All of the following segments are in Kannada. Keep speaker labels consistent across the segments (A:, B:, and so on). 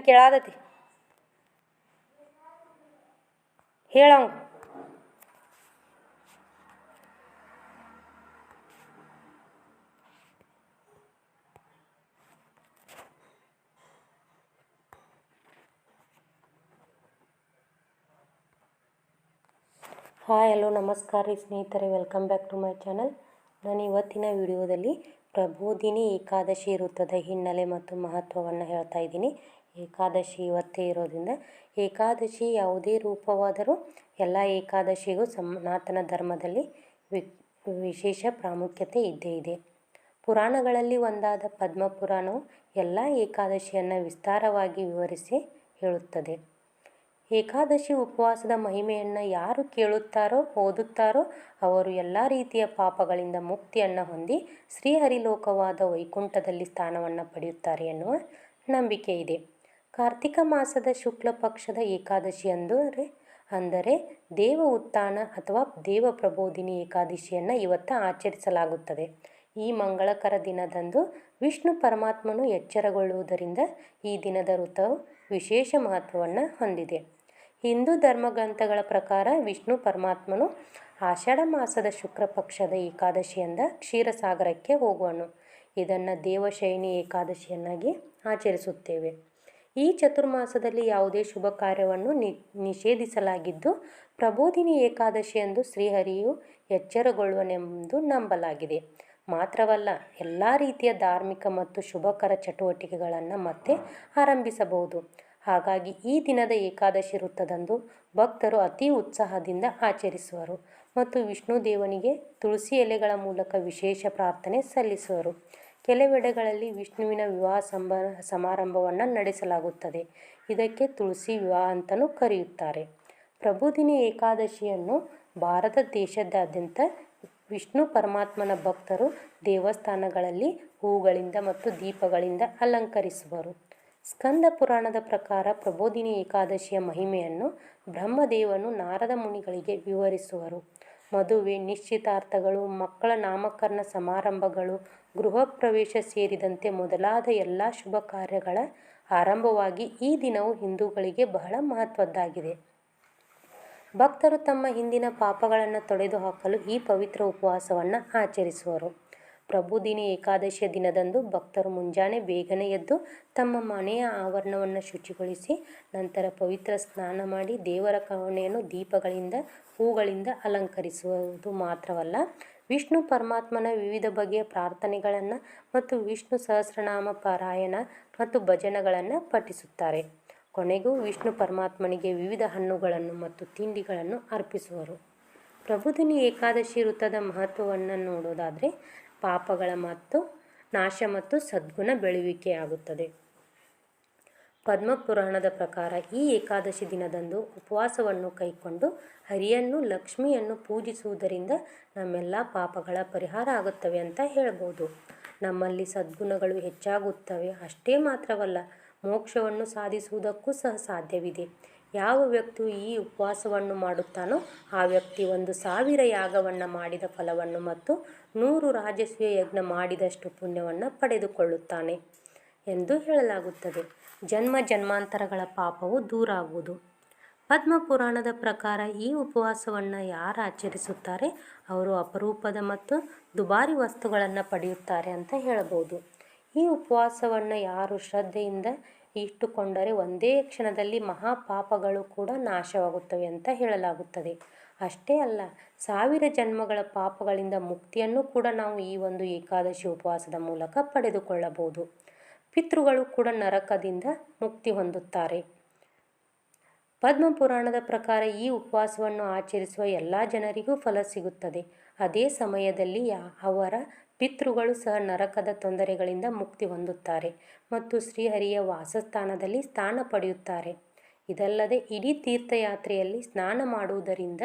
A: ಏನು ಕೇಳಾದತಿ. ಹಾಯ್, ಹಲೋ, ನಮಸ್ಕಾರ ರೀ ಸ್ನೇಹಿತರೆ. Welcome back to my channel. ನಾನು ಇವತ್ತಿನ ವಿಡಿಯೋದಲ್ಲಿ ಪ್ರಬೋಧಿನಿ ಏಕಾದಶಿ ವೃತ್ತದ ಹಿನ್ನೆಲೆ ಮತ್ತು ಮಹತ್ವವನ್ನು ಹೇಳ್ತಾ ಇದ್ದೀನಿ. ಏಕಾದಶಿ ಇವತ್ತೇ ಇರೋದ್ರಿಂದ ಏಕಾದಶಿ ಯಾವುದೇ ರೂಪವಾದರೂ ಎಲ್ಲ ಏಕಾದಶಿಗೂ ಸನಾತನ ಧರ್ಮದಲ್ಲಿ ವಿಶೇಷ ಪ್ರಾಮುಖ್ಯತೆ ಇದ್ದೇ ಇದೆ. ಪುರಾಣಗಳಲ್ಲಿ ಒಂದಾದ ಪದ್ಮ ಪುರಾಣವು ಎಲ್ಲ ಏಕಾದಶಿಯನ್ನು ವಿಸ್ತಾರವಾಗಿ ವಿವರಿಸಿ ಹೇಳುತ್ತದೆ. ಏಕಾದಶಿ ಉಪವಾಸದ ಮಹಿಮೆಯನ್ನು ಯಾರು ಕೇಳುತ್ತಾರೋ, ಓದುತ್ತಾರೋ, ಅವರು ಎಲ್ಲ ರೀತಿಯ ಪಾಪಗಳಿಂದ ಮುಕ್ತಿಯನ್ನು ಹೊಂದಿ ಶ್ರೀಹರಿಲೋಕವಾದ ವೈಕುಂಠದಲ್ಲಿ ಸ್ಥಾನವನ್ನು ಪಡೆಯುತ್ತಾರೆ ಎನ್ನುವ ನಂಬಿಕೆ ಇದೆ. ಕಾರ್ತಿಕ ಮಾಸದ ಶುಕ್ಲ ಪಕ್ಷದ ಏಕಾದಶಿ ಅಂದರೆ ಅಂದರೆ ದೇವ ಉತ್ಥಾನ ಅಥವಾ ದೇವ ಪ್ರಬೋಧಿನಿ ಏಕಾದಶಿಯನ್ನು ಇವತ್ತು ಆಚರಿಸಲಾಗುತ್ತದೆ. ಈ ಮಂಗಳಕರ ದಿನದಂದು ವಿಷ್ಣು ಪರಮಾತ್ಮನು ಎಚ್ಚರಗೊಳ್ಳುವುದರಿಂದ ಈ ದಿನದ ಋತವು ವಿಶೇಷ ಮಹತ್ವವನ್ನು ಹೊಂದಿದೆ. ಹಿಂದೂ ಧರ್ಮಗ್ರಂಥಗಳ ಪ್ರಕಾರ ವಿಷ್ಣು ಪರಮಾತ್ಮನು ಆಷಾಢ ಮಾಸದ ಶುಕ್ರ ಪಕ್ಷದ ಏಕಾದಶಿಯಿಂದ ಕ್ಷೀರಸಾಗರಕ್ಕೆ ಹೋಗುವನು. ಇದನ್ನು ದೇವಶೈನಿ ಏಕಾದಶಿಯನ್ನಾಗಿ ಆಚರಿಸುತ್ತೇವೆ. ಈ ಚತುರ್ಮಾಸದಲ್ಲಿ ಯಾವುದೇ ಶುಭ ಕಾರ್ಯವನ್ನು ನಿ, ನಿಷೇಧಿಸಲಾಗಿದ್ದು, ಪ್ರಬೋಧಿನಿ ಏಕಾದಶಿಯಂದು ಶ್ರೀಹರಿಯು ಎಚ್ಚರಗೊಳ್ಳುವನೆಂದು ನಂಬಲಾಗಿದೆ. ಮಾತ್ರವಲ್ಲ, ಎಲ್ಲ ರೀತಿಯ ಧಾರ್ಮಿಕ ಮತ್ತು ಶುಭಕರ ಚಟುವಟಿಕೆಗಳನ್ನು ಮತ್ತೆ ಆರಂಭಿಸಬಹುದು. ಹಾಗಾಗಿ ಈ ದಿನದ ಏಕಾದಶಿ ವೃತ್ತದಂದು ಭಕ್ತರು ಅತಿ ಉತ್ಸಾಹದಿಂದ ಆಚರಿಸುವರು ಮತ್ತು ವಿಷ್ಣು ದೇವನಿಗೆ ತುಳಸಿ ಎಲೆಗಳ ಮೂಲಕ ವಿಶೇಷ ಪ್ರಾರ್ಥನೆ ಸಲ್ಲಿಸುವರು. ಕೆಲವೆಡೆಗಳಲ್ಲಿ ವಿಷ್ಣುವಿನ ವಿವಾಹ ಸಂಬ ಸಮಾರಂಭವನ್ನು ನಡೆಸಲಾಗುತ್ತದೆ. ಇದಕ್ಕೆ ತುಳಸಿ ವಿವಾಹ ಅಂತಲೂ ಕರೆಯುತ್ತಾರೆ. ಪ್ರಬೋಧಿನಿ ಏಕಾದಶಿಯನ್ನು ಭಾರತ ದೇಶದಾದ್ಯಂತ ವಿಷ್ಣು ಪರಮಾತ್ಮನ ಭಕ್ತರು ದೇವಸ್ಥಾನಗಳಲ್ಲಿ ಹೂಗಳಿಂದ ಮತ್ತು ದೀಪಗಳಿಂದ ಅಲಂಕರಿಸುವರು. ಸ್ಕಂದ ಪುರಾಣದ ಪ್ರಕಾರ ಪ್ರಬೋಧಿನಿ ಏಕಾದಶಿಯ ಮಹಿಮೆಯನ್ನು ಬ್ರಹ್ಮದೇವನು ನಾರದ ಮುನಿಗಳಿಗೆ ವಿವರಿಸುವರು. ಮದುವೆ, ನಿಶ್ಚಿತಾರ್ಥಗಳು, ಮಕ್ಕಳ ನಾಮಕರಣ ಸಮಾರಂಭಗಳು, ಗೃಹ ಪ್ರವೇಶ ಸೇರಿದಂತೆ ಮೊದಲಾದ ಎಲ್ಲ ಶುಭ ಕಾರ್ಯಗಳ ಆರಂಭವಾಗಿ ಈ ದಿನವು ಹಿಂದೂಗಳಿಗೆ ಬಹಳ ಮಹತ್ವದ್ದಾಗಿದೆ. ಭಕ್ತರು ತಮ್ಮ ಹಿಂದಿನ ಪಾಪಗಳನ್ನು ತೊಡೆದುಹಾಕಲು ಈ ಪವಿತ್ರ ಉಪವಾಸವನ್ನು ಆಚರಿಸುವರು. ಪ್ರಬೋಧಿನಿ ಏಕಾದಶಿಯ ದಿನದಂದು ಭಕ್ತರು ಮುಂಜಾನೆ ಬೇಗನೆ ಎದ್ದು ತಮ್ಮ ಮನೆಯ ಆವರಣವನ್ನು ಶುಚಿಗೊಳಿಸಿ ನಂತರ ಪವಿತ್ರ ಸ್ನಾನ ಮಾಡಿ ದೇವರ ಕವಣೆಯನ್ನು ದೀಪಗಳಿಂದ, ಹೂಗಳಿಂದ ಅಲಂಕರಿಸುವುದು ಮಾತ್ರವಲ್ಲ, ವಿಷ್ಣು ಪರಮಾತ್ಮನ ವಿವಿಧ ಬಗೆಯ ಪ್ರಾರ್ಥನೆಗಳನ್ನು ಮತ್ತು ವಿಷ್ಣು ಸಹಸ್ರನಾಮ ಪಾರಾಯಣ ಮತ್ತು ಭಜನೆಗಳನ್ನು ಪಠಿಸುತ್ತಾರೆ. ಕೊನೆಗೂ ವಿಷ್ಣು ಪರಮಾತ್ಮನಿಗೆ ವಿವಿಧ ಹಣ್ಣುಗಳನ್ನು ಮತ್ತು ತಿಂಡಿಗಳನ್ನು ಅರ್ಪಿಸುವರು. ಪ್ರಭುದಿನಿ ಏಕಾದಶಿ ವೃತ್ತದ ಮಹತ್ವವನ್ನು ನೋಡೋದಾದರೆ ಪಾಪಗಳ ಮತ್ತು ನಾಶ ಮತ್ತು ಸದ್ಗುಣ ಬೆಳೆಯುವಿಕೆಯಾಗುತ್ತದೆ. ಪದ್ಮಪುರಾಣದ ಪ್ರಕಾರ ಈ ಏಕಾದಶಿ ದಿನದಂದು ಉಪವಾಸವನ್ನು ಕೈಕೊಂಡು ಹರಿಯನ್ನು, ಲಕ್ಷ್ಮಿಯನ್ನು ಪೂಜಿಸುವುದರಿಂದ ನಮ್ಮೆಲ್ಲ ಪಾಪಗಳ ಪರಿಹಾರ ಆಗುತ್ತವೆ ಅಂತ ಹೇಳ್ಬೋದು. ನಮ್ಮಲ್ಲಿ ಸದ್ಗುಣಗಳು ಹೆಚ್ಚಾಗುತ್ತವೆ. ಅಷ್ಟೇ ಮಾತ್ರವಲ್ಲ, ಮೋಕ್ಷವನ್ನು ಸಾಧಿಸುವುದಕ್ಕೂ ಸಹ ಸಾಧ್ಯವಿದೆ. ಯಾವ ವ್ಯಕ್ತಿಯು ಈ ಉಪವಾಸವನ್ನು ಮಾಡುತ್ತಾನೋ ಆ ವ್ಯಕ್ತಿ ಒಂದು ಸಾವಿರ ಯಾಗವನ್ನು ಮಾಡಿದ ಫಲವನ್ನು ಮತ್ತು ನೂರು ರಾಜಸ್ವೀಯ ಯಜ್ಞ ಮಾಡಿದಷ್ಟು ಪುಣ್ಯವನ್ನು ಪಡೆದುಕೊಳ್ಳುತ್ತಾನೆ ಎಂದು ಹೇಳಲಾಗುತ್ತದೆ. ಜನ್ಮ ಜನ್ಮಾಂತರಗಳ ಪಾಪವು ದೂರ ಆಗುವುದು ಪದ್ಮ ಪುರಾಣದ ಪ್ರಕಾರ ಈ ಉಪವಾಸವನ್ನು ಯಾರು ಆಚರಿಸುತ್ತಾರೆ? ಅವರು ಅಪರೂಪದ ಮತ್ತು ದುಬಾರಿ ವಸ್ತುಗಳನ್ನು ಪಡೆಯುತ್ತಾರೆ ಅಂತ ಹೇಳಬಹುದು. ಈ ಉಪವಾಸವನ್ನು ಯಾರು ಶ್ರದ್ಧೆಯಿಂದ ಇಟ್ಟುಕೊಂಡರೆ ಒಂದೇ ಕ್ಷಣದಲ್ಲಿ ಮಹಾಪಾಪಗಳು ಕೂಡ ನಾಶವಾಗುತ್ತವೆ ಅಂತ ಹೇಳಲಾಗುತ್ತದೆ. ಅಷ್ಟೇ ಅಲ್ಲ, ಸಾವಿರ ಜನ್ಮಗಳ ಪಾಪಗಳಿಂದ ಮುಕ್ತಿಯನ್ನು ಕೂಡ ನಾವು ಈ ಒಂದು ಏಕಾದಶಿ ಉಪವಾಸದ ಮೂಲಕ ಪಡೆದುಕೊಳ್ಳಬಹುದು. ಪಿತೃಗಳು ಕೂಡ ನರಕದಿಂದ ಮುಕ್ತಿ ಹೊಂದುತ್ತಾರೆ. ಪದ್ಮಪುರಾಣದ ಪ್ರಕಾರ ಈ ಉಪವಾಸವನ್ನು ಆಚರಿಸುವ ಎಲ್ಲ ಜನರಿಗೂ ಫಲ ಸಿಗುತ್ತದೆ. ಅದೇ ಸಮಯದಲ್ಲಿ ಅವರ ಪಿತೃಗಳು ಸಹ ನರಕದ ತೊಂದರೆಗಳಿಂದ ಮುಕ್ತಿ ಹೊಂದುತ್ತಾರೆ ಮತ್ತು ಶ್ರೀಹರಿಯ ವಾಸಸ್ಥಾನದಲ್ಲಿ ಸ್ಥಾನ ಪಡೆಯುತ್ತಾರೆ. ಇದಲ್ಲದೆ ಇಡೀ ತೀರ್ಥಯಾತ್ರೆಯಲ್ಲಿ ಸ್ನಾನ ಮಾಡುವುದರಿಂದ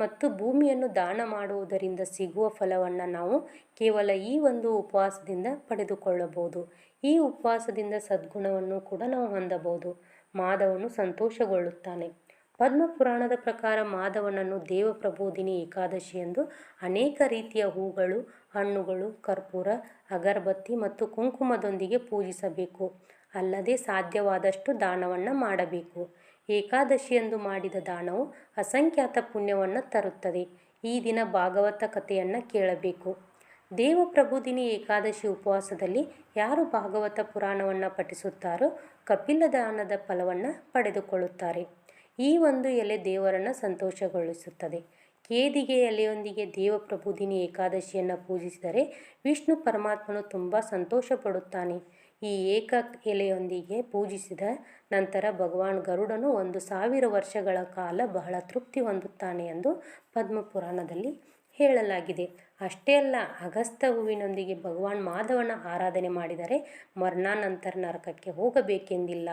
A: ಮತ್ತು ಭೂಮಿಯನ್ನು ದಾನ ಮಾಡುವುದರಿಂದ ಸಿಗುವ ಫಲವನ್ನು ನಾವು ಕೇವಲ ಈ ಒಂದು ಉಪವಾಸದಿಂದ ಪಡೆದುಕೊಳ್ಳಬಹುದು. ಈ ಉಪವಾಸದಿಂದ ಸದ್ಗುಣವನ್ನು ಕೂಡ ನಾವು ಹೊಂದಬಹುದು. ಮಾಧವನು ಸಂತೋಷಗೊಳ್ಳುತ್ತಾನೆ. ಪದ್ಮಪುರಾಣದ ಪ್ರಕಾರ ಮಾಧವನನ್ನು ದೇವ ಪ್ರಬೋಧಿನಿ ಏಕಾದಶಿ ಎಂದು ಅನೇಕ ರೀತಿಯ ಹೂಗಳು ಹಣ್ಣುಗಳು, ಕರ್ಪೂರ, ಅಗರಬತ್ತಿ ಮತ್ತು ಕುಂಕುಮದೊಂದಿಗೆ ಪೂಜಿಸಬೇಕು. ಅಲ್ಲದೆ ಸಾಧ್ಯವಾದಷ್ಟು ದಾನವನ್ನು ಮಾಡಬೇಕು. ಏಕಾದಶಿಯಂದು ಮಾಡಿದ ದಾನವು ಅಸಂಖ್ಯಾತ ಪುಣ್ಯವನ್ನು ತರುತ್ತದೆ. ಈ ದಿನ ಭಾಗವತ ಕಥೆಯನ್ನು ಕೇಳಬೇಕು. ದೇವಪ್ರಭುದಿನಿ ಏಕಾದಶಿ ಉಪವಾಸದಲ್ಲಿ ಯಾರು ಭಾಗವತ ಪುರಾಣವನ್ನು ಪಠಿಸುತ್ತಾರೋ ಕಪಿಲ ದಾನದ ಫಲವನ್ನು ಪಡೆದುಕೊಳ್ಳುತ್ತಾರೆ. ಈ ಒಂದು ಎಲೆ ದೇವರನ್ನು ಸಂತೋಷಗೊಳಿಸುತ್ತದೆ. ಕೇದಿಗೆ ಎಲೆಯೊಂದಿಗೆ ದೇವಪ್ರಭುದಿನಿ ಏಕಾದಶಿಯನ್ನು ಪೂಜಿಸಿದರೆ ವಿಷ್ಣು ಪರಮಾತ್ಮನು ತುಂಬ ಸಂತೋಷ ಪಡುತ್ತಾನೆ ಈ ಏಕ ಎಲೆಯೊಂದಿಗೆ ಪೂಜಿಸಿದ ನಂತರ ಭಗವಾನ್ ಗರುಡನು ಒಂದು ಸಾವಿರ ವರ್ಷಗಳ ಕಾಲ ಬಹಳ ತೃಪ್ತಿ ಹೊಂದುತ್ತಾನೆ ಎಂದು ಪದ್ಮಪುರಾಣದಲ್ಲಿ ಹೇಳಲಾಗಿದೆ. ಅಷ್ಟೇ ಅಲ್ಲ, ಅಗಸ್ತ ಹೂವಿನೊಂದಿಗೆ ಭಗವಾನ್ ಮಾಧವನ ಆರಾಧನೆ ಮಾಡಿದರೆ ಮರಣಾನಂತರ ನರಕಕ್ಕೆ ಹೋಗಬೇಕೆಂದಿಲ್ಲ?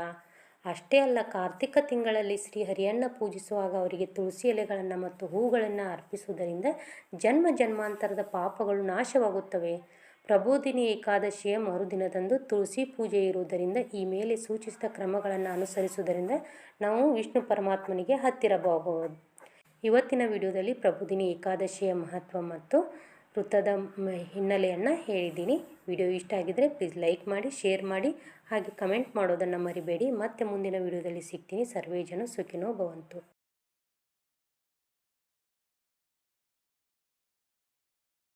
A: ಅಷ್ಟೇ ಅಲ್ಲ, ಕಾರ್ತಿಕ ತಿಂಗಳಲ್ಲಿ ಶ್ರೀಹರಿಯನ್ನು ಪೂಜಿಸುವಾಗ ಅವರಿಗೆ ತುಳಸಿ ಎಲೆಗಳನ್ನು ಮತ್ತು ಹೂಗಳನ್ನು ಅರ್ಪಿಸುವುದರಿಂದ ಜನ್ಮ ಜನ್ಮಾಂತರದ ಪಾಪಗಳು ನಾಶವಾಗುತ್ತವೆ. ಪ್ರಬೋಧಿನಿ ಏಕಾದಶಿಯ ಮರುದಿನದಂದು ತುಳಸಿ ಪೂಜೆ ಇರುವುದರಿಂದ ಈ ಮೇಲೆ ಸೂಚಿಸಿದ ಕ್ರಮಗಳನ್ನು ಅನುಸರಿಸುವುದರಿಂದ ನಾವು ವಿಷ್ಣು ಪರಮಾತ್ಮನಿಗೆ ಹತ್ತಿರಬಹುದು ಇವತ್ತಿನ ವಿಡಿಯೋದಲ್ಲಿ ಪ್ರಬೋಧಿನಿ ಏಕಾದಶಿಯ ಮಹತ್ವ ಮತ್ತು ವೃತ್ತದ ಹಿನ್ನೆಲೆಯನ್ನು ಹೇಳಿದ್ದೀನಿ. ವಿಡಿಯೋ ಇಷ್ಟ ಆಗಿದ್ದರೆ ಪ್ಲೀಸ್ ಲೈಕ್ ಮಾಡಿ ಶೇರ್ ಮಾಡಿ, ಹಾಗೆ ಕಮೆಂಟ್ ಮಾಡೋದನ್ನು ಮರಿಬೇಡಿ. ಮತ್ತೆ ಮುಂದಿನ ವಿಡಿಯೋದಲ್ಲಿ ಸಿಗ್ತೀನಿ. ಸರ್ವೇ ಜನ ಸುಖಿನೋ ಭವಂತು.